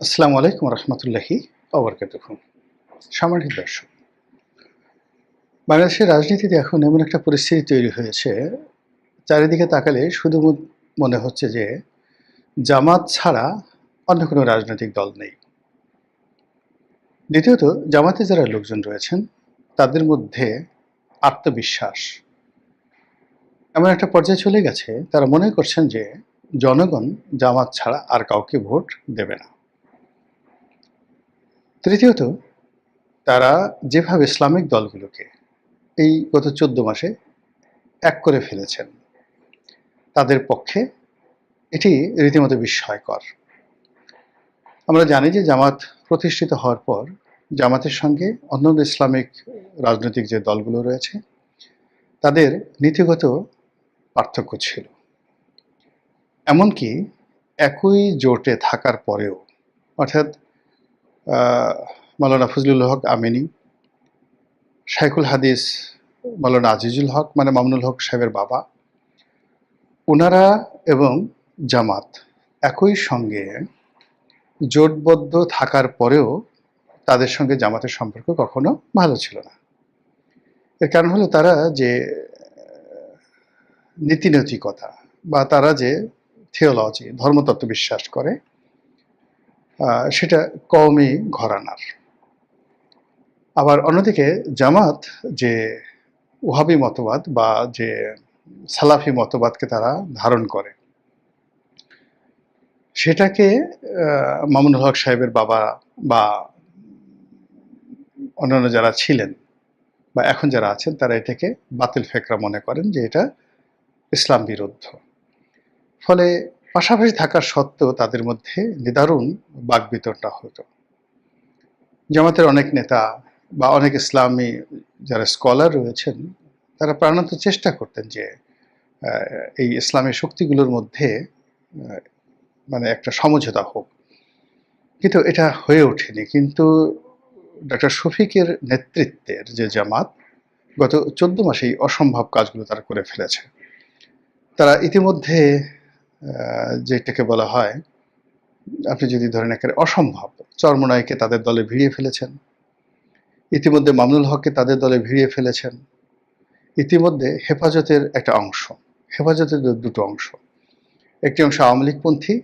আসসালামু আলাইকুম রহমতুল্লাহি সামাজিক দর্শক, বাংলাদেশের রাজনীতিতে এখন এমন একটা পরিস্থিতি তৈরি হয়েছে, চারিদিকে তাকালে শুধু মনে হচ্ছে যে জামাত ছাড়া অন্য কোনো রাজনৈতিক দল নেই। দ্বিতীয়ত, জামাতে যারা লোকজন রয়েছেন, তাদের মধ্যে আত্মবিশ্বাস এমন একটা পর্যায়ে চলে গেছে, তারা মনে করছেন যে জনগণ জামাত ছাড়া আর কাউকে ভোট দেবে না। তৃতীয়ত, তারা যেভাবে ইসলামিক দলগুলোকে এই গত চোদ্দ মাসে এক করে ফেলেছেন, তাদের পক্ষে এটি রীতিমতো বিস্ময়কর। আমরা জানি যে জামাত প্রতিষ্ঠিত হওয়ার পর জামাতের সঙ্গে অন্যান্য ইসলামিক রাজনৈতিক যে দলগুলো রয়েছে, তাদের নীতিগত পার্থক্য ছিল। এমনকি একই জোটে থাকার পরেও, অর্থাৎ আহ, মাওলানা ফজলুল হক আমিনী শাইখুল হাদিস মাওলানা আজিজুল হক মানে মামুনুল হক সাহেবের বাবা। ওনারা এবং জামাত একই সঙ্গে জোটবদ্ধ থাকার পরেও তাদের সঙ্গে জামাতের সম্পর্ক কখনো ভালো ছিল না। এর কারণ হলো তারা যে নীতিনৈতিকতা বা তারা যে থিওলজি ধর্মতত্ত্ব বিশ্বাস করে সেটা কমই ঘরানার। আবার অন্যদিকে জামাত যে ওহাবি মতবাদ বা যে সালাফি মতবাদকে তারা ধারণ করে, সেটাকে মামুনুল হক সাহেবের বাবা বা অন্যান্য যারা ছিলেন বা এখন যারা আছেন, তারা এটাকে বাতিল ফেকরা মনে করেন যে এটা ইসলাম বিরুদ্ধ। ফলে পাশাপাশি থাকার সত্ত্বেও তাদের মধ্যে নিদারুণ বাকবিতরটা হতো। জামাতের অনেক নেতা বা অনেক ইসলামী যারা স্কলার রয়েছেন, তারা প্রাণান্ত চেষ্টা করতেন যে এই ইসলামী শক্তিগুলোর মধ্যে মানে একটা সমঝোতা হোক। কিন্তু এটা হয়ে ওঠেনি। কিন্তু ডক্টর শফিকের নেতৃত্বের যে জামাত, গত চোদ্দ মাসেই অসম্ভব কাজগুলো তারা করে ফেলেছে। তারা ইতিমধ্যে যেটাকে বলা হয়, আপনি যদি ধরেন একেবারে অসম্ভব, চরমনাইকে তাদের দলে ভিড়িয়ে ফেলেছেন, ইতিমধ্যে মামুনুল হককে তাদের দলে ভিড়িয়ে ফেলেছেন, ইতিমধ্যে হেফাজতের একটা অংশ, হেফাজতের দুটো অংশ। একটি অংশ আওয়ামী লীগপন্থী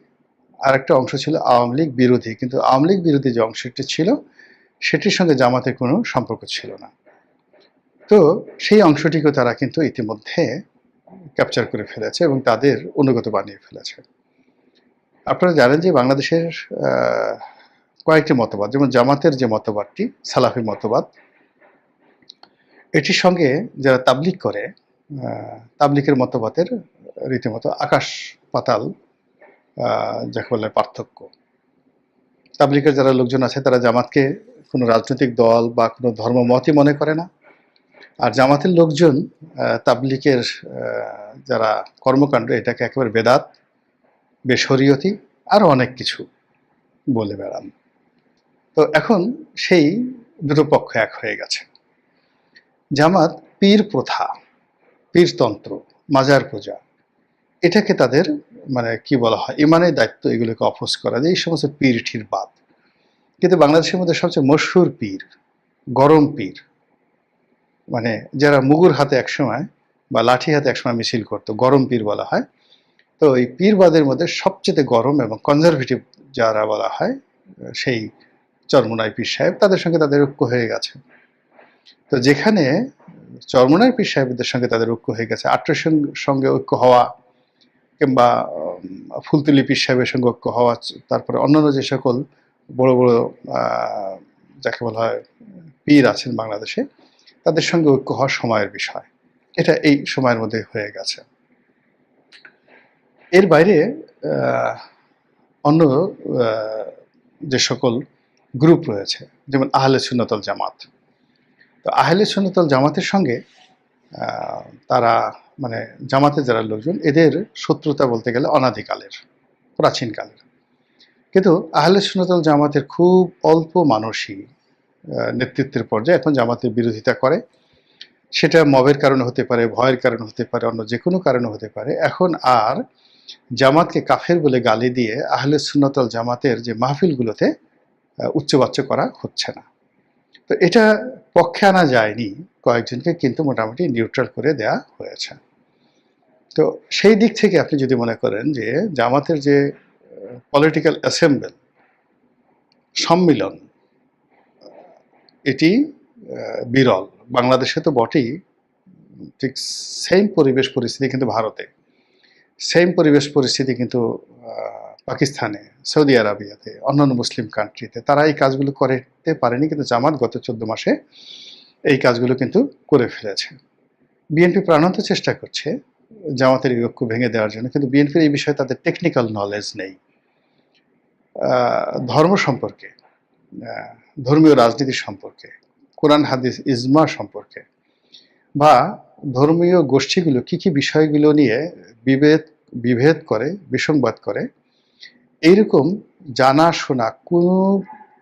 আর একটা অংশ ছিল আওয়ামী লীগ বিরোধী। কিন্তু আওয়ামী লীগ বিরোধী যে অংশটি ছিল, সেটির সঙ্গে জামাতের কোনো সম্পর্ক ছিল না। তো সেই অংশটিকে তারা কিন্তু ইতিমধ্যে ক্যাপচার করে ফেলেছে এবং তাদের অনুগত বানিয়ে ফেলেছে। আপনারা জানেন যে বাংলাদেশের কয়েকটি মতবাদ, যেমন জামাতের যে মতবাদটি, সালাফি মতবাদ, এটির সঙ্গে যারা তাবলিক করে তাবলিকের মতবাদের রীতিমতো আকাশ পাতাল যাকে বলে পার্থক্য। তাবলিকের যারা লোকজন আছে, তারা জামাতকে কোনো রাজনৈতিক দল বা কোনো ধর্মমতই মনে করে না। আর জামাতের লোকজন তাবলিকের যারা কর্মকাণ্ড, এটাকে একেবারে বেদাত, বেশরীয়তি আরও অনেক কিছু বলে বেড়ান। তো এখন সেই দুটো পক্ষ এক হয়ে গেছে। জামাত পীর প্রথা, পীরতন্ত্র, মাজার পূজা, এটাকে তাদের মানে কি বলা হয়, ইমানের দায়িত্ব এগুলোকে অফোস করা যে এই সমস্ত পীর ঠির বাদ। কিন্তু বাংলাদেশের মধ্যে সবচেয়ে মশহুর পীর, গরম পীর মানে যারা মুগুর হাতে একসময় বা লাঠি হাতে একসময় মিছিল করতো, গরম পীর বলা হয়, তো এই পীরবাদের মধ্যে সবচেয়ে গরম এবং কনজারভেটিভ যারা বলা হয়, সেই চরমোনাই পীর সাহেব তাদের সঙ্গে তাদের ঐক্য হয়ে গেছে। তো যেখানে চরমোনাই পীর সাহেবদের সঙ্গে তাদের ঐক্য হয়ে গেছে আট্রের সঙ্গে ঐক্য হওয়া কিংবা ফুলতুলি পীর সাহেবের সঙ্গে ঐক্য হওয়া, তারপরে অন্যান্য যে সকল বড় বড় যাকে বলা হয়, পীর আছেন বাংলাদেশে তাদের সঙ্গে ঐক্য হওয়ার সময়ের বিষয়। এটা এই সময়ের মধ্যে হয়ে গেছে। এর বাইরে অন্য যে সকল গ্রুপ রয়েছে, যেমন আহলে সুন্নতল জামাত। তো আহলে সুন্নতল জামাতের সঙ্গে তারা মানে জামাতের যারা লোকজন, এদের শত্রুতা বলতে গেলে অনাদিকালের, প্রাচীনকালের। কিন্তু আহলে সুন্নতল জামাতের খুব অল্প মানুষই নেতৃত্বের পর্যায়ে এখন জামাতের বিরোধিতা করে। সেটা মবের কারণে হতে পারে, ভয়ের কারণে হতে পারে, অন্য যে কোনো কারণে হতে পারে। এখন আর জামাতকে কাফের বলে গালি দিয়ে আহলে সুন্নতল জামাতের যে মাহফিলগুলোতে উচ্চবাচ্য করা হচ্ছে না। তো এটা পক্ষে আনা যায়নি কয়েকজনকে, কিন্তু মোটামুটি নিউট্রাল করে দেয়া হয়েছে। তো সেই দিক থেকে আপনি যদি মনে করেন যে জামাতের যে পলিটিক্যাল অ্যাসেম্বল সম্মিলন এটি বিরল। বাংলাদেশে তো বটেই। ঠিক সেম পরিবেশ পরিস্থিতি কিন্তু ভারতে। সেম পরিবেশ পরিস্থিতি কিন্তু পাকিস্তানে, সৌদি আরবিয়াতে, অন্যান্য মুসলিম কান্ট্রিতে তারা এই কাজগুলো করতে পারেনি, কিন্তু জামাত গত চোদ্দ মাসে এই কাজগুলো কিন্তু করে ফেলেছে। বিএনপি প্রাণান্ত চেষ্টা করছে জামাতের ঐক্য ভেঙে দেওয়ার জন্য, কিন্তু বিএনপির এই বিষয়ে তাদের টেকনিক্যাল নলেজ নেই। ধর্ম সম্পর্কে ধর্মীয় রাজনীতি সম্পর্কে, কোরআন, হাদিস, ইজমা সম্পর্কে, বা ধর্মীয় গোষ্ঠীগুলো কি কি বিষয়গুলো নিয়ে বিভেদ বিভেদ করে, বিসংবাদ করে, এইরকম জানা শোনা কোনো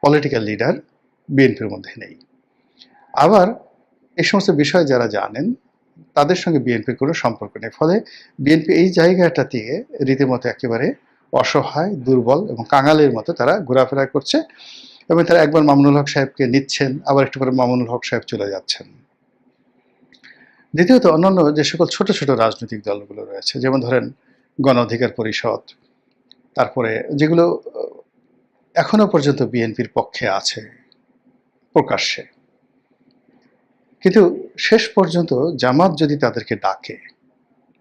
পলিটিক্যাল লিডার বিএনপির মধ্যে নেই। আবার এই সমস্ত বিষয় যারা জানেন, তাদের সঙ্গে বিএনপির কোনো সম্পর্ক নেই। ফলে বিএনপি এই জায়গাটা দিয়ে রীতিমতো একেবারে অসহায়, দুর্বল এবং কাঙালের মতো তারা ঘোরাফেরা করছে। এবং তারা একবার মামুনুল হক সাহেবকে নিচ্ছেন, আবার একটু পরে মামুনুল হক সাহেব চলে যাচ্ছেন। দ্বিতীয়ত অন্যান্য যে সকল ছোট ছোট রাজনৈতিক দলগুলো রয়েছে, যেমন ধরেন গণ অধিকার পরিষদ, তারপরে যেগুলো এখনও পর্যন্ত বিএনপির পক্ষে আছে, প্রকাশ্যে। কিন্তু শেষ পর্যন্ত জামাত যদি তাদেরকে ডাকে,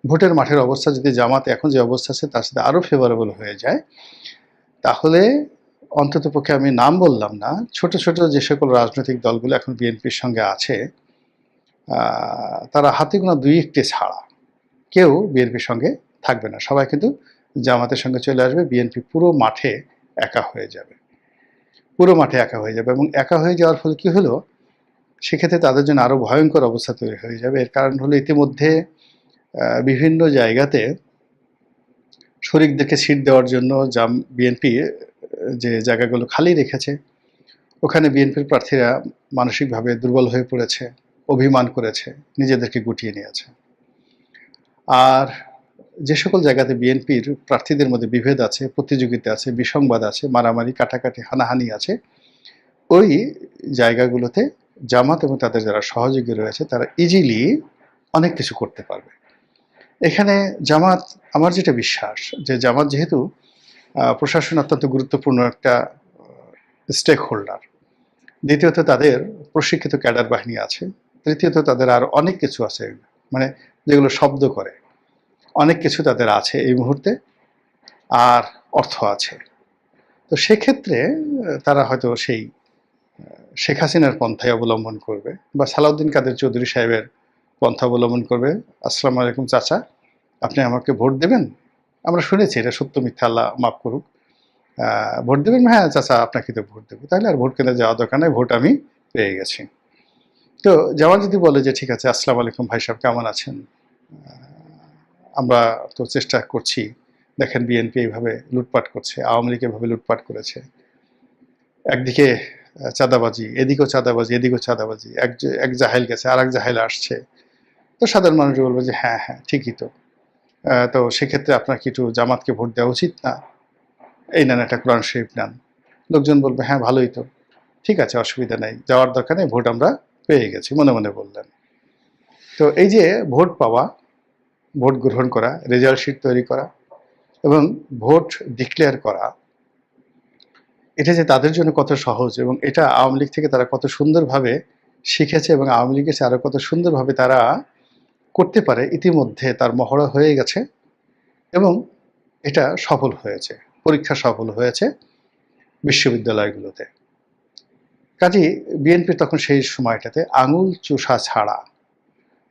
ভোটের মাঠের অবস্থা যদি জামাত এখন যে অবস্থা আছে, তার সাথে আরও ফেভারেবল হয়ে যায়, তাহলে অন্তত পক্ষে আমি নাম বললাম না। ছোট ছোট যে সকল রাজনৈতিক দলগুলো এখন বিএনপির সঙ্গে আছে তারা হাতে গোনা দুই একটি ছাড়া। কেউ বিএনপির সঙ্গে থাকবে না। সবাই কিন্তু জামাতের সঙ্গে চলে আসবে। বিএনপি পুরো মাঠে একা হয়ে যাবে। পুরো মাঠে একা হয়ে যাবে এবং একা হয়ে যাওয়ার ফলে কি হলো? সেক্ষেত্রে তাদের জন্য আরও ভয়ঙ্কর অবস্থা তৈরি হয়ে যাবে। এর কারণ হলো ইতিমধ্যে বিভিন্ন জায়গাতে শরিকদেরকে সিট দেওয়ার জন্য জাম, বিএনপি যে জায়গাগুলো খালি রেখেছে, ওখানে বিএনপির প্রার্থীরা মানসিকভাবে দুর্বল হয়ে পড়েছে, অভিমান করেছে, নিজেদেরকে গুটিয়ে নিয়েছে। আর যে সকল জায়গাতে বিএনপির প্রার্থীদের মধ্যে বিভেদ আছে, প্রতিযোগিতা আছে, বিসংবাদ আছে, মারামারি, কাটাকাটি, হানাহানি আছে, ওই জায়গাগুলোতে জামাত এবং তাদের যারা সহযোগী রয়েছে, তারা ইজিলি অনেক কিছু করতে পারবে। এখানে জামাত, আমার যেটা বিশ্বাস, যে জামাত যেহেতু প্রশাসন অত্যন্ত গুরুত্বপূর্ণ একটা স্টেক হোল্ডার দ্বিতীয়ত তাদের প্রশিক্ষিত ক্যাডার বাহিনী আছে। তৃতীয়ত তাদের আর অনেক কিছু আছে মানে যেগুলো শব্দ করে। অনেক কিছু তাদের আছে এই মুহূর্তে, আর অর্থ আছে। তো সেক্ষেত্রে তারা হয়তো সেই শেখ হাসিনার পন্থায় অবলম্বন করবে বা সালাউদ্দিন কাদের চৌধুরী সাহেবের পন্থা অবলম্বন করবে। আসসালামু আলাইকুম চাচা, আপনি আমাকে ভোট দেবেন? আমরা শুনেছি, এটা সত্য মিথ্যা, আল্লাহ মাফ করুক। ভোট দেবেন? হ্যাঁ চাচা, আপনাকে তো ভোট দেবো। তাহলে আর ভোট কেনা যাওয়া দরকার নেই, ভোট আমি পেয়ে গেছি। তো জামাল যদি বলে যে, ঠিক আছে, আসসালামু আলাইকুম ভাই সাহেব, কেমন আছেন? আমরা তো চেষ্টা করছি। দেখেন, বিএনপি এইভাবে লুটপাট করছে, আওয়ামী লীগ এভাবে লুটপাট করেছে। একদিকে চাঁদাবাজি, এদিকেও চাঁদাবাজি এদিকেও চাঁদাবাজি। এক এক জাহেল গেছে আর এক জাহেল আসছে। তো সাধারণ মানুষ বলবে যে হ্যাঁ হ্যাঁ ঠিকই তো। তো সেক্ষেত্রে আপনার কি একটু জামাতকে ভোট দেওয়া উচিত না। এই নেন একটা কোরআন শরীফ নেন। লোকজন বলবে হ্যাঁ ভালোই তো। ঠিক আছে, অসুবিধা নেই। যাওয়ার দরকার নেই, ভোট আমরা পেয়ে গেছি। মনে মনে বললেন। তো এই যে ভোট পাওয়া, ভোট গ্রহণ করা, রেজাল্ট শিট তৈরি করা এবং ভোট ডিক্লেয়ার করা, এটা যে তাদের জন্য কত সহজ এবং এটা আওয়ামী লীগ থেকে তারা কত সুন্দরভাবে শিখেছে এবং আওয়ামী লীগের চেয়ে আরও কত সুন্দরভাবে তারা করতে পারে, ইতিমধ্যে তার মহড়া হয়ে গেছে এবং এটা সফল হয়েছে, পরীক্ষা সফল হয়েছে বিশ্ববিদ্যালয়গুলোতে। কাজী বিএনপি তখন সেই সময়টাতে আঙুল চুষা ছাড়া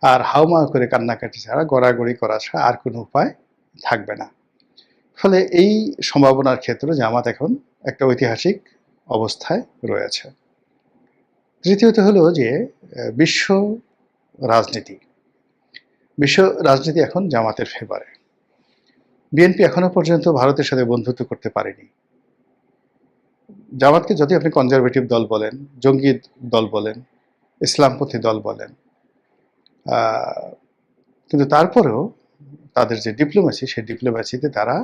আর হাওমা করে কান্নাকাটি ছাড়া, গড়াগড়ি করা ছাড়া আর কোনো উপায় থাকবে না। ফলে এই সম্ভাবনার ক্ষেত্রে জামাত এখন একটা ঐতিহাসিক অবস্থায় রয়েছে। তৃতীয়ত হলো যে বিশ্ব রাজনীতি। বিশ্ব রাজনীতি এখন জামাতের ফেভারে। বিএনপি এখনও পর্যন্ত ভারতের সাথে বন্ধুত্ব করতে পারেনি। জামাতকে যদি আপনি কনজারভেটিভ দল বলেন জঙ্গি দল বলেন, ইসলামপন্থী দল বলেন কিন্তু তারপরেও তাদের যে ডিপ্লোমেসি সেই ডিপ্লোমেসিতে তারা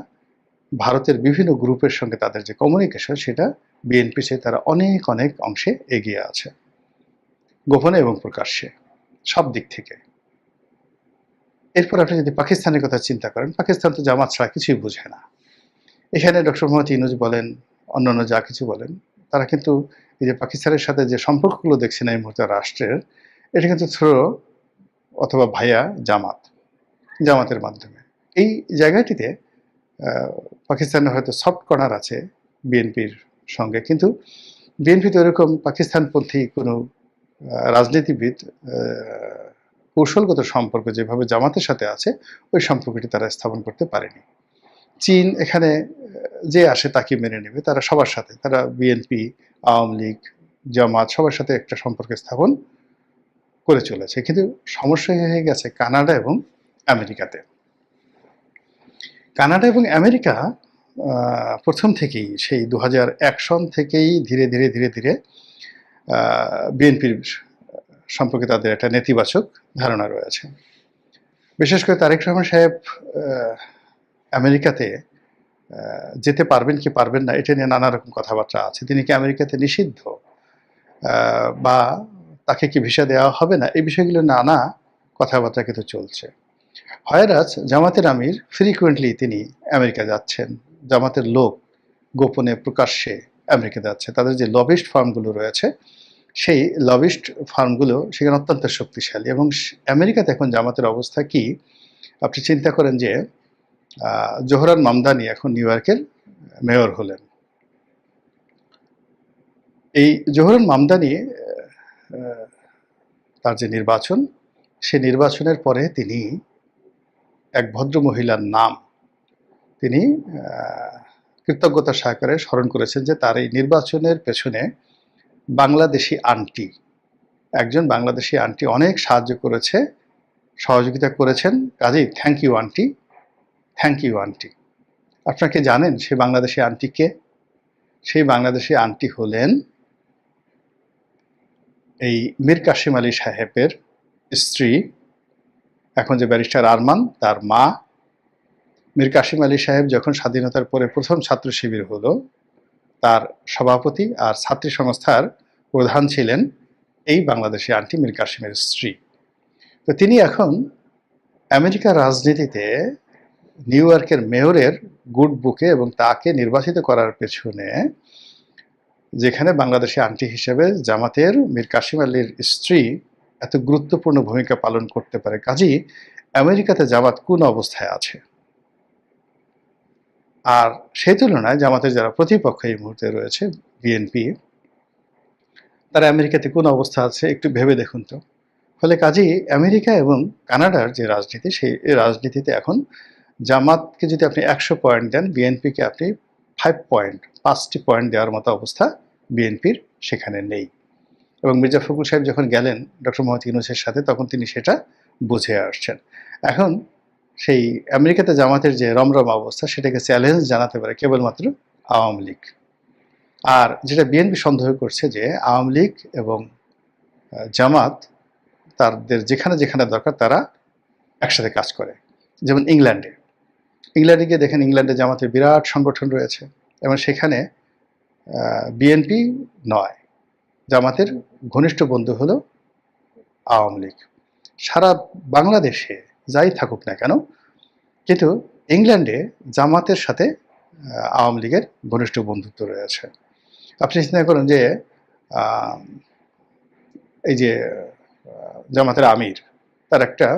ভারতের বিভিন্ন গ্রুপের সঙ্গে তাদের যে কমিউনিকেশন সেটা বিএনপি চেয়ে তারা অনেক অনেক অংশে এগিয়ে আছে। গোপনে এবং প্রকাশ্যে, সব দিক থেকে। এরপর আপনি যদি পাকিস্তানের কথা চিন্তা করেন, পাকিস্তান তো জামাত ছাড়া কিছুই বোঝে না। এখানে ডক্টর মোহাম্মদ ইনুজ বলেন অন্যান্য যা কিছু বলেন, তারা কিন্তু এই যে পাকিস্তানের সাথে যে সম্পর্কগুলো দেখছেন এই মুহূর্তে রাষ্ট্রের, এটা কিন্তু থ্রো অথবা ভাইয়া জামাত, জামাতের মাধ্যমে। এই জায়গাটিতে পাকিস্তানের হয়তো সফট কর্নার আছে বিএনপির সঙ্গে, কিন্তু বিএনপি তো এরকম পাকিস্তানপন্থী কোনো রাজনীতিবিদ কৌশলগত সম্পর্ক যেভাবে জামাতের সাথে আছে, ওই সম্পর্কটি তারা স্থাপন করতে পারেনি। চীন এখানে, যে আসে তাকে মেনে নেবে। তারা সবার সাথে, তারা বিএনপি আওয়ামী লীগ, জামাত সবার সাথে একটা সম্পর্ক স্থাপন করে চলেছে। কিন্তু সমস্যা হয়ে গেছে কানাডা এবং আমেরিকাতে। কানাডা এবং আমেরিকা প্রথম থেকেই, সেই দু সন থেকেই ধীরে ধীরে ধীরে ধীরে বিএনপির সম্পর্কে তাদের একটা নেতিবাচক ধারণা রয়েছে। বিশেষ করে তারেক রহমান সাহেব আমেরিকাতে যেতে পারবেন কি পারবেন না, এটা নিয়ে নানা রকম কথাবার্তা আছে। তিনি কি আমেরিকাতে নিষিদ্ধ? বা তাকে কি ভিসা দেওয়া হবে না? এই বিষয়গুলো নানা কথাবার্তা কিন্তু চলছে। হয়রাজ জামাতের আমির ফ্রিকুয়েন্টলি তিনি আমেরিকা যাচ্ছেন। জামাতের লোক গোপনে প্রকাশ্যে আমেরিকা যাচ্ছে। তাদের যে লবিস্ট ফার্মগুলো রয়েছে সেই লবিস্ট ফার্মগুলো সেখানে অত্যন্ত শক্তিশালী এবং আমেরিকাতে এখন জামাতের অবস্থা কি? আপনি চিন্তা করেন যে জোহরান মামদানি এখন নিউ ইয়র্কের মেয়র হলেন। এই জোহরান মামদানি তার যে নির্বাচন, সে নির্বাচনের পরে তিনি এক ভদ্র মহিলার নাম তিনি কৃতজ্ঞতা সহকারে স্মরণ করেছেন যে তার এই নির্বাচনের পেছনে বাংলাদেশি আন্টি। একজন বাংলাদেশি আন্টি অনেক সাহায্য করেছে, সহযোগিতা করেছেন। কাজেই thank you aunty thank you aunty. আপনাকে জানেন সেই বাংলাদেশি আন্টি কে? সেই বাংলাদেশি আন্টি হলেন এই মীর কাশিম আলী সাহেবের স্ত্রী, এখন যে ব্যারিস্টার আরমান, তার মা। মীর কাশিম আলী সাহেব যখন স্বাধীনতার পরে প্রথম ছাত্র শিবির হলো তার সভাপতি আর ছাত্রী সংস্থার প্রধান ছিলেন এই বাংলাদেশি আন্টি মীর কাশিমের স্ত্রী। তো তিনি এখন আমেরিকার রাজনীতিতে নিউ ইয়র্কের মেয়রের গুড বুকে এবং তাকে নির্বাচিত করার পেছনে যেখানে বাংলাদেশি আন্টি হিসেবে জামাতের মীর কাশিম আলীর স্ত্রী এত গুরুত্বপূর্ণ ভূমিকা পালন করতে পারে। কাজী আমেরিকাতে জামাত কোন অবস্থায় আছে? আর সেই তুলনায় জামাতের যারা প্রতিপক্ষ এই মুহূর্তে রয়েছে বিএনপি তারা আমেরিকাতে কোন অবস্থা আছে একটু ভেবে দেখুন তো। ফলে কাজেই আমেরিকা এবং কানাডার যে রাজনীতি, সেই রাজনীতিতে এখন জামাতকে যদি আপনি একশো পয়েন্ট দেন বিএনপিকে আপনি ফাইভ পয়েন্ট পাঁচটি পয়েন্ট দেওয়ার মতো অবস্থা বিএনপির সেখানে নেই। এবং মির্জা ফখরুল সাহেব যখন গেলেন, ডক্টর মোহাম্মদ ইউনুসের সাথে, তখন তিনি সেটা বুঝে আসছেন। এখন সেই আমেরিকাতে জামাতের যে রমরম অবস্থা, সেটাকে চ্যালেঞ্জ জানাতে পারে কেবলমাত্র আওয়ামী লীগ। আর যেটা বিএনপি সন্দেহ করছে যে আওয়ামী লীগ এবং জামাত তাদের যেখানে যেখানে দরকার তারা একসাথে কাজ করে। যেমন ইংল্যান্ডে। ইংল্যান্ডে গিয়ে দেখেন ইংল্যান্ডে জামাতের বিরাট সংগঠন রয়েছে এবং সেখানে বিএনপি নয়, জামাতের ঘনিষ্ঠ বন্ধু হলো আওয়ামী লীগ। সারা বাংলাদেশে যাই থাকুক না কেন, কিন্তু ইংল্যান্ডে জামাতের সাথে আওয়ামী লীগের ঘনিষ্ঠ বন্ধুত্ব রয়েছে। আপনি চিন্তা করুন যে এই যে জামাতের আমির, তার একটা,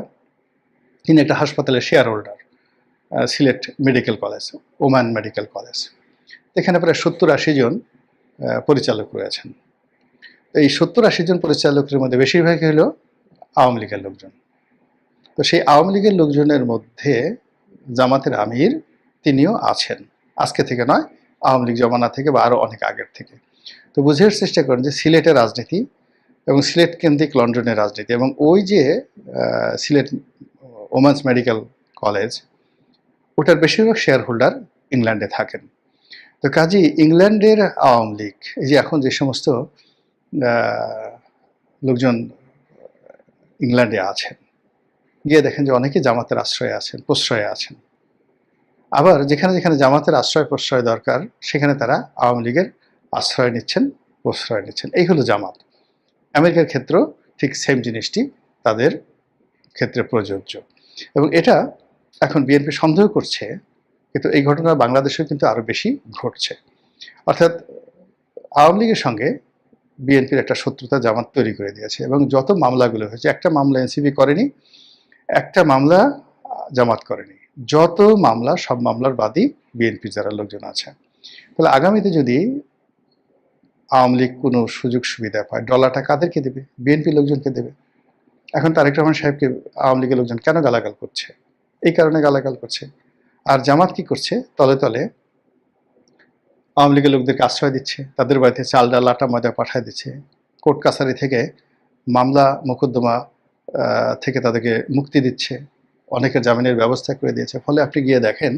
তিনি একটা হাসপাতালের share holder Sylhet medical college, Oman medical college. এখানে প্রায় সত্তর আশি জন পরিচালক রয়েছেন। এই সত্তর আশি জন পরিচালকের মধ্যে বেশিরভাগই হলো আওয়ামী লীগের লোকজন। তো সেই আওয়ামী লীগের লোকজনের মধ্যে জামাতের আমির তিনিও আছেন। আজকে থেকে নয়, আওয়ামী লীগ জমানা থেকে বা আরও অনেক আগের থেকে। তো বুঝার চেষ্টা করেন যে সিলেটের রাজনীতি এবং সিলেট কেন্দ্রিক লন্ডনের রাজনীতি এবং ওই যে সিলেট ওমেন্স মেডিকেল কলেজ, ওটার বেশিরভাগ শেয়ার হোল্ডার ইংল্যান্ডে থাকেন। তো কাজী ইংল্যান্ডের আওয়ামী লীগ, এই যে এখন যে সমস্ত লোকজন ইংল্যান্ডে আছেন গিয়ে দেখেন যে অনেকে জামাতের আশ্রয়ে আছেন, প্রশ্রয়ে আছেন। আবার যেখানে যেখানে জামাতের আশ্রয় প্রশ্রয় দরকার, সেখানে তারা আওয়ামী লীগের আশ্রয় নিচ্ছেন, প্রশ্রয় নিচ্ছেন। এই হলো জামাত। আমেরিকার ক্ষেত্রেও ঠিক সেম জিনিসটি তাদের ক্ষেত্রে প্রযোজ্য। এবং এটা এখন বিএনপি সন্দেহ করছে, কিন্তু এই ঘটনা বাংলাদেশেও কিন্তু আরও বেশি ঘটছে। অর্থাৎ আওয়ামী লীগের সঙ্গে বিএনপির একটা শত্রুতা জামাত তৈরি করে দিয়েছে এবং যত মামলাগুলো হয়েছে, একটা মামলা এনসিবি করেনি একটা মামলা জামাত করেনি। যত মামলা, সব মামলার বাদী বিএনপি যারা লোকজন আছে। তাহলে আগামীতে যদি আওয়ামী লীগ কোনো সুযোগ সুবিধা পায়, ডলারটা কাদেরকে দেবে? বিএনপি লোকজনকে দেবে? এখন তারেক রহমান সাহেবকে আওয়ামী লীগের লোকজন কেন গালাগাল করছে? এই কারণে গালাগাল করছে। আর জামাত কি করছে? তলে তলে আওয়ামী লীগের লোকদেরকে আশ্রয় দিচ্ছে, তাদের বাড়িতে চাল ডাল, আটা, ময়দা পাঠায় দিচ্ছে। কোর্ট কাছারি থেকে মামলা, মোকদ্দমা থেকে তাদেরকে মুক্তি দিচ্ছে। অনেকের জামিনের ব্যবস্থা করে দিয়েছে। ফলে আপনি গিয়ে দেখেন,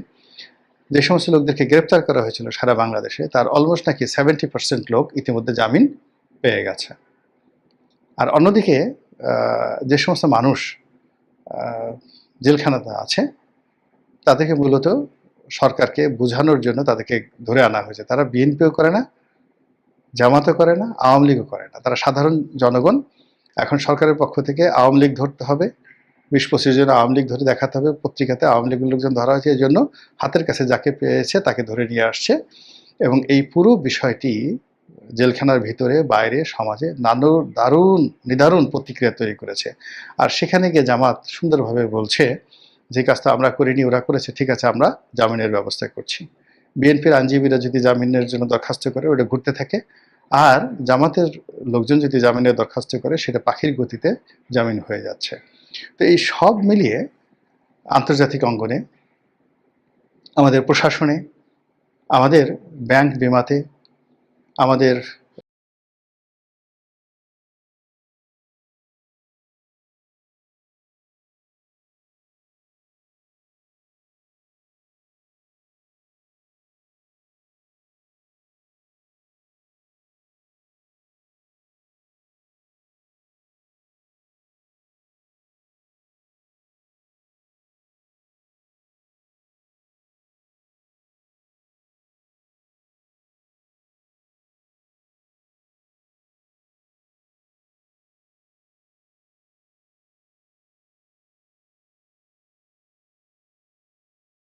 যে সমস্ত লোকদেরকে গ্রেপ্তার করা হয়েছিল সারা বাংলাদেশে, তার অলমোস্ট নাকি সেভেন্টি পার্সেন্ট লোক ইতিমধ্যে জামিন পেয়ে গেছে। আর অন্যদিকে যে সমস্ত মানুষ জেলখানাতে আছে, তাদেরকে মূলত সরকারকে বোঝানোর জন্য তাদেরকে ধরে আনা হয়েছে। তারা বিএনপিও করে না, জামাতও করে না, আওয়ামী লীগও করে না। তারা সাধারণ জনগণ এখন সরকারের পক্ষ থেকে আওয়ামী লীগ ধরতে হবে। বিশ পঁচিশ জন আওয়ামী লীগ ধরে দেখাতে হবে। পত্রিকাতে আওয়ামী লীগের লোকজন ধরা হয়েছে। এই জন্য হাতের কাছে যাকে পেয়েছে তাকে ধরে নিয়ে আসছে। এবং এই পুরো বিষয়টি জেলখানার ভিতরে, বাইরে সমাজে নানু দারুণ, নিদারুণ প্রতিক্রিয়া তৈরি করেছে। আর সেখানে গিয়ে জামাত সুন্দরভাবে বলছে, যে কাজটা আমরা করিনি, ওরা করেছে, ঠিক আছে, আমরা জামিনের ব্যবস্থা করছি। বিএনপির আইনজীবীরা যদি জামিনের জন্য দরখাস্ত করে, ওটা ঘুরতে থাকে। আর জামাতের লোকজন যদি জামিনের দরখাস্ত করে, সেটা পাখির গতিতে জামিন হয়ে যাচ্ছে। তো এই সব মিলিয়ে আন্তর্জাতিক অঙ্গনে, আমাদের প্রশাসনে, আমাদের ব্যাংক বিমাতে, আমাদের